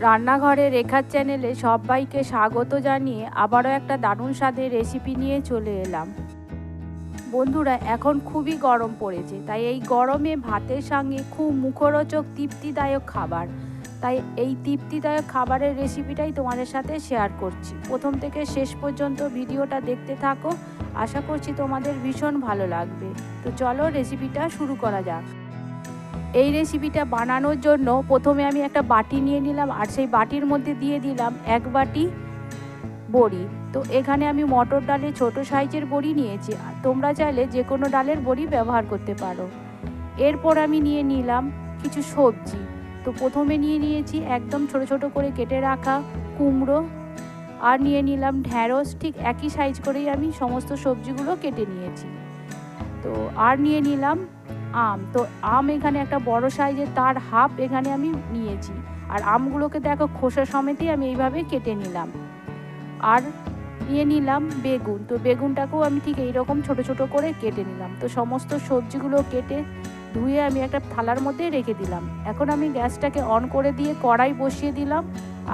রান্নাঘরে রেখার চ্যানেলে সবাইকে স্বাগত জানিয়ে আবারও একটা দারুণ স্বাদের রেসিপি নিয়ে চলে এলাম। বন্ধুরা, এখন খুবই গরম পড়েছে, তাই এই গরমে ভাতের সঙ্গে খুব মুখরোচক তৃপ্তিদায়ক খাবার। তাই এই তৃপ্তিদায়ক খাবারের রেসিপিটাই তোমাদের সাথে শেয়ার করছি। প্রথম থেকে শেষ পর্যন্ত ভিডিওটা দেখতে থাকো। আশা করছি তোমাদের ভীষণ ভালো লাগবে। তো চলো রেসিপিটা শুরু করা যাক। এই রেসিপিটা বানানোর জন্য প্রথমে আমি একটা বাটি নিয়ে নিলাম আর সেই বাটির মধ্যে দিয়ে দিলাম এক বাটি বড়ি। তো এখানে আমি মটর ডালের ছোট সাইজের বড়ি নিয়েছি। আর তোমরা চাইলে যে কোনো ডালের বড়ি ব্যবহার করতে পারো। এরপর আমি নিয়ে নিলাম কিছু সবজি। তো প্রথমে নিয়ে নিয়েছি একদম ছোট ছোট করে কেটে রাখা কুমড়ো আর নিয়ে নিলাম ঢ্যাঁড়স। ঠিক একই সাইজ করেই আমি সমস্ত সবজিগুলো কেটে নিয়েছি। তো আর নিয়ে নিলাম আম। তো আম এখানে একটা বড় সাইজের তার হাফ এখানে আমি নিয়েছি। আর আমগুলোকে দেখো খোসা সমেতই আমি এইভাবে কেটে নিলাম। আর নিয়ে নিলাম বেগুন। তো বেগুনটাকেও আমি ঠিক এইরকম ছোট ছোট করে কেটে নিলাম। তো সমস্ত সবজিগুলো কেটে ধুয়ে আমি একটা থালার মধ্যে রেখে দিলাম। এখন আমি গ্যাসটাকে অন করে দিয়ে কড়াই বসিয়ে দিলাম।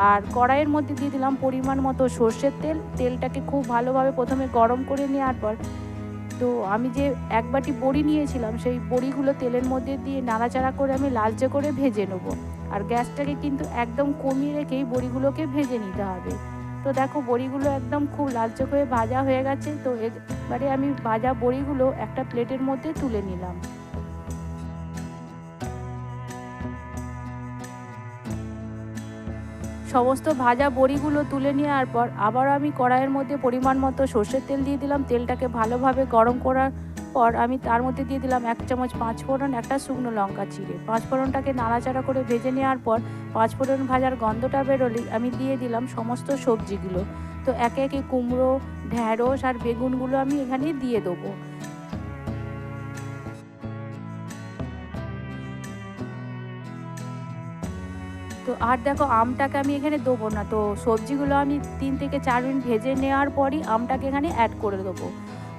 আর কড়াইয়ের মধ্যে দিয়ে দিলাম পরিমাণ মতো সর্ষের তেল। তেলটাকে খুব ভালোভাবে প্রথমে গরম করে নেওয়ার পর তো আমি যে এক বাটি বড়ি নিয়েছিলাম, সেই বড়িগুলো তেলের মধ্যে দিয়ে নাড়াচাড়া করে আমি লালচে করে ভেজে নেব। আর গ্যাসটাকে কিন্তু একদম কমিয়ে রেখেই বড়িগুলোকে ভেজে নিতে হবে। তো দেখো, বড়িগুলো একদম খুব লালচে করে ভাজা হয়ে গেছে। তো এবারে আমি ভাজা বড়িগুলো একটা প্লেটের মধ্যে তুলে নিলাম। সমস্ত ভাজা বড়িগুলো তুলে নেওয়ার পর আবার আমি কড়াইয়ের মধ্যে পরিমাণ মতো সর্ষের তেল দিয়ে দিলাম। তেলটাকে ভালোভাবে গরম করার পর আমি তার মধ্যে দিয়ে দিলাম এক চামচ পাঁচ ফোড়ন একটা শুকনো লঙ্কা চিড়ে। পাঁচ ফোড়নটাকে নাড়াচাড়া করে ভেজে নেওয়ার পর পাঁচ ফোড়ন ভাজার গন্ধটা বেরোলেই আমি দিয়ে দিলাম সমস্ত সবজিগুলো। তো একে একে কুমড়ো, ঢ্যাঁড়স আর বেগুনগুলো আমি এখানে দিয়ে দেবো। তো আর দেখো, আমটাকে আমি এখানে দেবো না। তো সবজিগুলো আমি তিন থেকে চার মিনিট ভেজে নেওয়ার পরই আমটাকে এখানে অ্যাড করে দেবো।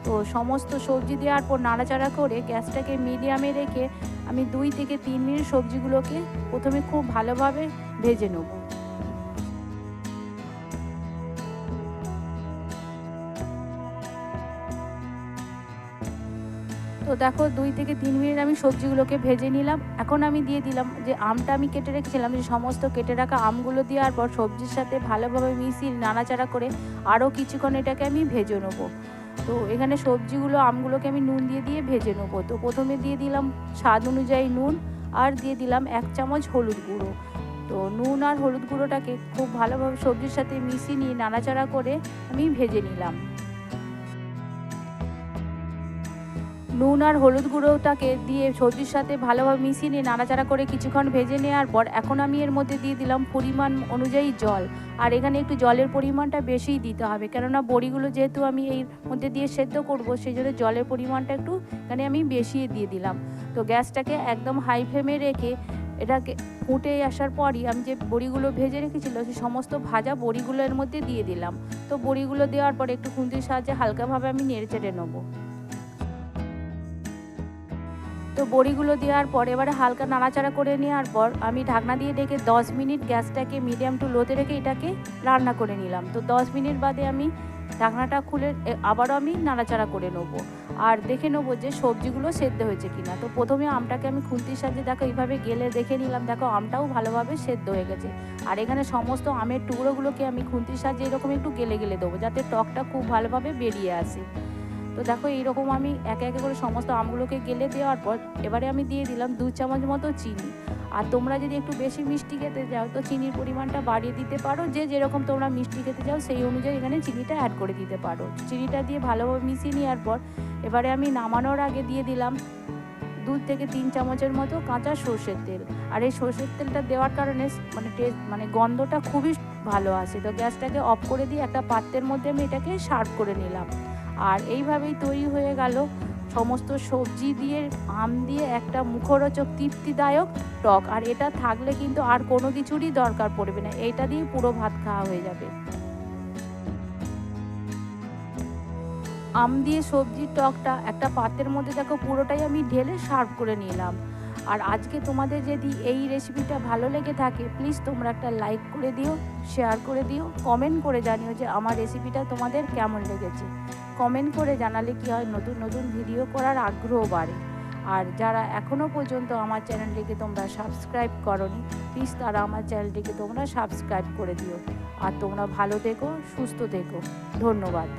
তো সমস্ত সবজি দেওয়ার পর নাড়াচাড়া করে গ্যাসটাকে মিডিয়ামে রেখে আমি দুই থেকে তিন মিনিট সবজিগুলোকে প্রথমে খুব ভালোভাবে ভেজে নেব। তো দেখো দুই থেকে তিন মিনিট আমি সবজিগুলোকে ভেজে নিলাম। এখন আমি দিয়ে দিলাম যে আমটা আমি কেটে রেখেছিলাম, যে সমস্ত কেটে রাখা আমগুলো দেওয়ার পর সবজির সাথে ভালোভাবে মিশিয়ে নাড়াচাড়া করে আরও কিছুক্ষণ এটাকে আমি ভেজে নেব। তো এখানে সবজিগুলো, আমগুলোকে আমি নুন দিয়ে দিয়ে ভেজে নেব। তো প্রথমে দিয়ে দিলাম স্বাদ অনুযায়ী নুন আর দিয়ে দিলাম এক চামচ হলুদ গুঁড়ো। তো নুন আর হলুদ গুঁড়োটাকে খুব ভালোভাবে সবজির সাথে মিশিয়ে নিয়ে নাড়াচাড়া করে আমি ভেজে নিলাম। নুন আর হলুদ গুঁড়োটাকে দিয়ে সবজির সাথে ভালোভাবে মিশিয়ে নিয়ে নাড়াচাড়া করে কিছুক্ষণ ভেজে নেওয়ার পর এখন আমি এর মধ্যে দিয়ে দিলাম পরিমাণ অনুযায়ী জল। আর এখানে একটু জলের পরিমাণটা বেশিই দিতে হবে। কেননা বড়িগুলো যেহেতু আমি এর মধ্যে দিয়ে সেদ্ধ করব সেই জন্য জলের পরিমাণটা একটু এখানে আমি বেশি দিয়ে দিলাম। তো গ্যাসটাকে একদম হাই ফ্লেমে রেখে এটাকে ফুটে আসার পরই আমি যে বড়িগুলো ভেজে রেখেছিল সেই সমস্ত ভাজা বড়িগুলো এর মধ্যে দিয়ে দিলাম। তো বড়িগুলো দেওয়ার পর একটু খুন্তির সাহায্যে হালকাভাবে আমি নেড়ে চেড়ে নেব। তো বড়িগুলো দেওয়ার পর এবারে হালকা নাড়াচাড়া করে নেওয়ার পর আমি ঢাকনা দিয়ে ডেকে দশ মিনিট গ্যাসটাকে মিডিয়াম টু লোতে রেখে এটাকে রান্না করে নিলাম। তো দশ মিনিট বাদে আমি ঢাকনাটা খুলে আবারও আমি নাড়াচাড়া করে নেব। আর দেখে নেব যে সবজিগুলো সেদ্ধ হয়েছে কিনা। তো প্রথমে আমটাকে আমি খুন্তির সাহায্যে দেখো এইভাবে গেলে দেখে নিলাম, দেখো আমটাও ভালোভাবে সেদ্ধ হয়ে গেছে। আর এখানে সমস্ত আমের টুকরোগুলোকে আমি খুন্তির সাহায্যে এরকম একটু গেলে গেলে দেবো, যাতে টকটা খুব ভালোভাবে বেরিয়ে আসে। তো দেখো, এইরকম আমি একে একে করে সমস্ত আমগুলোকে গেলে দেওয়ার পর এবারে আমি দিয়ে দিলাম দু চামচ মতো চিনি। আর তোমরা যদি একটু বেশি মিষ্টি খেতে যাও তো চিনির পরিমাণটা বাড়িয়ে দিতে পারো। যে যেরকম তোমরা মিষ্টি খেতে চাও, সেই অনুযায়ী এখানে চিনিটা অ্যাড করে দিতে পারো। চিনিটা দিয়ে ভালোভাবে মিশিয়ে নেওয়ার পর এবারে আমি নামানোর আগে দিয়ে দিলাম দু থেকে তিন চামচের মতো কাঁচা সর্ষের তেল। আর এই সর্ষের তেলটা দেওয়ার কারণে মানে টেস্ট মানে গন্ধটা খুবই ভালো আসে। তো গ্যাসটাকে অফ করে দিয়ে একটা পাত্রের মধ্যে আমি এটাকে সার্ভ করে নিলাম। আর এইভাবেই তৈরি হয়ে গেল সমস্ত সবজি দিয়ে, আম দিয়ে একটা মুখরোচক তৃপ্তিদায়ক টক। আর এটা থাকলে কিন্তু আর কোনো কিছুরই দরকার পড়বে না। এইটা দিয়ে পুরো ভাত খাওয়া হয়ে যাবে। আম দিয়ে সবজির টকটা একটা পাতের মধ্যে দেখো পুরোটাই আমি ঢেলে সার্ভ করে নিলাম। আর আজকে তোমাদের যদি এই রেসিপিটা ভালো লেগে থাকে প্লিজ তোমরা একটা লাইক করে দিও শেয়ার করে দিও কমেন্ট করে জানিও যে আমার রেসিপিটা তোমাদের কেমন লেগেছে। কমেন্ট করে জানালে কি হয়, নতুন নতুন ভিডিও করার আগ্রহ বাড়ে। আর যারা এখনও পর্যন্ত আমার চ্যানেলটিকে তোমরা সাবস্ক্রাইব করনি প্লিজ তারা আমার চ্যানেলটিকে তোমরা সাবস্ক্রাইব করে দিও। আর তোমরা ভালো থেকো, সুস্থ থেকো। ধন্যবাদ।